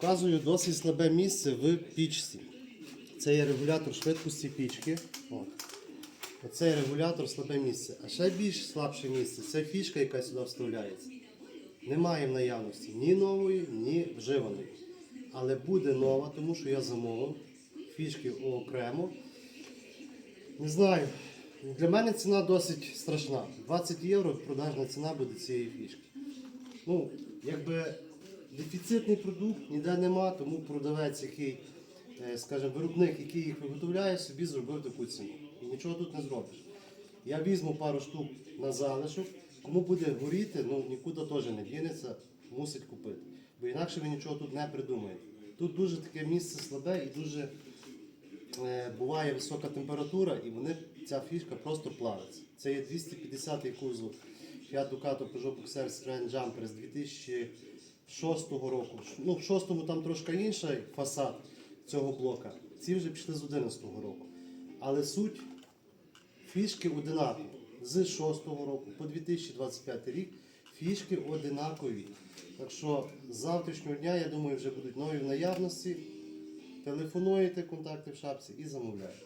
Показую досить слабе місце в пічці. Це є регулятор швидкості пічки. От. Оце регулятор слабе місце. А ще більш слабше місце це фішка, яка сюди вставляється. Немає в наявності ні нової, ні вживаної. Але буде нова, тому що я замовив. Фішки окремо. Не знаю. Для мене ціна досить страшна. 20 євро продажна ціна буде цієї фішки. Ну, якби дефіцитний продукт ніде нема, тому продавець, який, е, скажімо, виробник, який їх виготовляє, собі зробив таку ціну. І нічого тут не зробиш. Я візьму пару штук на залишок. Кому буде горіти, ну нікуди теж не дінеться, мусить купити. Бо інакше ви нічого тут не придумаєте. Тут дуже таке місце слабе і дуже е, буває висока температура, і вони, ця фішка просто плавиться. Це є 250-й кузов Fiat Ducato Peugeot Boxer Citroen Jumper з 2006 року. Ну, в 6-му там трошки інший фасад цього блока. Ці вже пішли з 11-го року. Але суть фішки одинакові. З 6-го року по 2025 рік фішки одинакові. Так що з завтрашнього дня, я думаю, вже будуть нові в наявності. Телефонуєте, контакти в шапці і замовляєте.